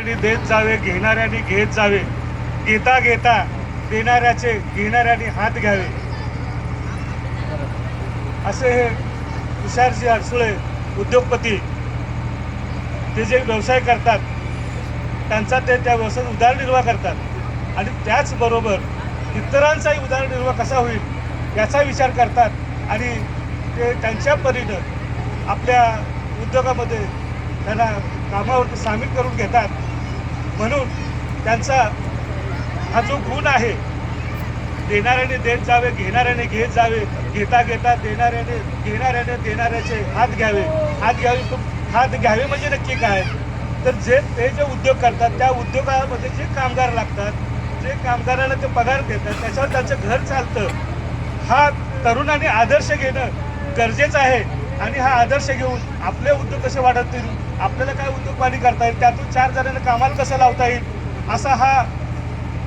आणि देत जावे घेणाऱ्याने घेत जावे. घेता घेता देणाऱ्याचे घेणाऱ्याने हात घ्यावे. असे हे तुषारजी अडसुळे उद्योगपती ते जे व्यवसाय करतात त्यांचा ते त्या व्यवसायात उदारनिर्वाह करतात. आणि त्याचबरोबर इतरांचाही उदारनिर्वाह कसा होईल याचा विचार करतात. आणि ते त्यांच्या परीनं आपल्या उद्योगामध्ये त्यांना कामावरती सामील करून घेतात. म्हणून त्यांचा हा जो गुण आहे देणाऱ्याने देत जावे घेणाऱ्याने घेत जावे घेता घेता देणाऱ्याने घेणाऱ्याने देणाऱ्याचे हात घ्यावे. हात घ्यावे हात घ्यावे म्हणजे नक्की काय? तर जे ते जे उद्योग करतात त्या उद्योगामध्ये जे कामगार लागतात जे कामगाराला ते पगार देतात त्याच्यावर त्यांचं घर चालतं. हा तरुणाने आदर्श घेणं गरजेचं आहे. आणि हा आदर्श घेऊन आपले उद्योग कसे वाढवतील आपल्याला काय उद्योगवाणी करता येईल? त्यातून चार जणांना कामाला कसं लावता येईल? असा हा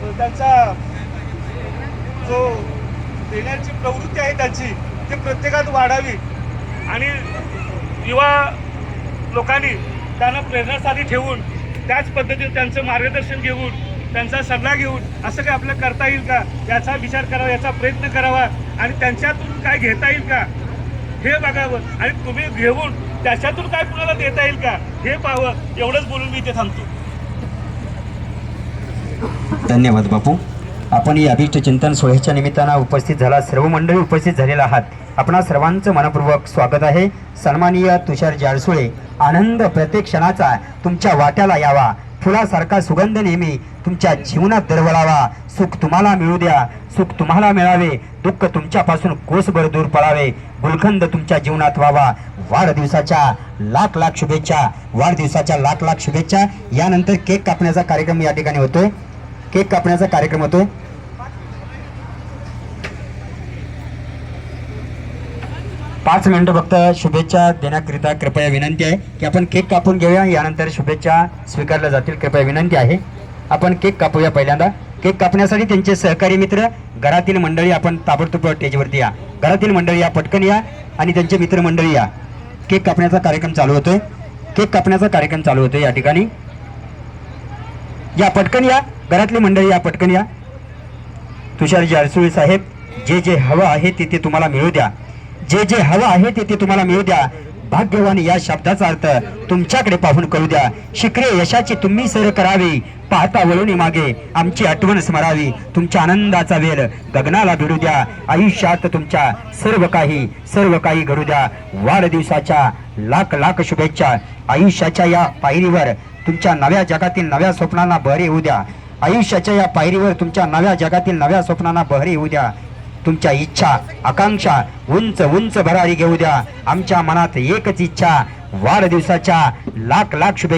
त्यांचा जो देण्याची प्रवृत्ती आहे त्यांची ती प्रत्येकात वाढावी. आणि युवा लोकांनी त्यांना प्रेरणासाठी ठेवून त्याच पद्धतीने त्यांचं मार्गदर्शन घेऊन त्यांचा सल्ला घेऊन असं काय आपल्याला करता येईल का? याचा विचार करावा याचा प्रयत्न करावा. आणि त्यांच्यातून काय घेता येईल का? हे बघावं. आणि तुम्ही घेऊन त्याच्यातून काय कुणाला देता येईल का? हे पाहावं. एवढंच बोलून मी इथे थांबतो. धन्यवाद बापू. आपण या अभिष्ट चिंतन सोहळ्याच्या निमित्तानं उपस्थित झाला. सर्व मंडळी उपस्थित झालेला आहात. आपणा सर्वांचं मनपूर्वक स्वागत आहे. सन्माननीय तुषार जाळसुळे आनंद प्रत्येक क्षणाचा तुमच्या वाट्याला यावा. फुलासारखा सुगंध नेहमी तुमच्या जीवनात दरवळावा. सुख तुम्हाला मिळू द्या. सुख तुम्हाला मिळावे. दुःख तुमच्यापासून कोसभर दूर पळावे. गुलखंद तुमच्या जीवनात व्हावा. वाढदिवसाच्या लाख लाख शुभेच्छा. वाढदिवसाच्या लाख लाख शुभेच्छा. यानंतर केक कापण्याचा कार्यक्रम या ठिकाणी होतोय. केक कापण्याचा कार्यक्रम होतोय. पाच मिनिटं फक्त शुभेच्छा देण्याकरिता कृपया विनंती आहे की आपण केक कापून घेऊया. यानंतर शुभेच्छा स्वीकारल्या जातील. कृपया विनंती आहे. आपण केक कापूया पहिल्यांदा. केक कापण्यासाठी त्यांचे सहकारी मित्र घरातील मंडळी आपण ताबडतोब स्टेजवरती या. घरातील मंडळी या पटकन या आणि त्यांचे मित्रमंडळी या. केक कापण्याचा कार्यक्रम चालू होतोय. केक कापण्याचा कार्यक्रम चालू होतोय या ठिकाणी. या पटकन या. घरातली मंडळी या पटकन या. तुषारजी अडसुळे साहेब जे जे हवं आहे ते ते तुम्हाला मिळू द्या. जे जे हवं आहे ते ते तुम्हाला मिळू द्या. भाग्यवान या शब्दाचा अर्थ तुमच्याकडे पाहून करू द्या. शिक्रे यशाची तुम्ही सर करावी. पाहता वळून मागे. आमची आठवण स्मरावी. तुमच्या आनंदाचा वेल गगनाला भिडू द्या. आयुष्यात तुमच्या सर्व काही सर्व काही घडू द्या. वाढदिवसाच्या लाख लाख शुभेच्छा. आयुष्याच्या या पायरीवर तुमच्या नव्या जगातील नव्या स्वप्नांना बहर येऊ द्या. आयुष्याच्या या पायरीवर तुमच्या नव्या जगातील नव्या स्वप्नांना बहर येऊ द्या. तुमच्या इच्छा आकांक्षा उंच उंच भरारी घेऊ द्या. आमच्या मनात एकच इच्छा वाढदिवसाच्या लाख लाख शुभेच्छा.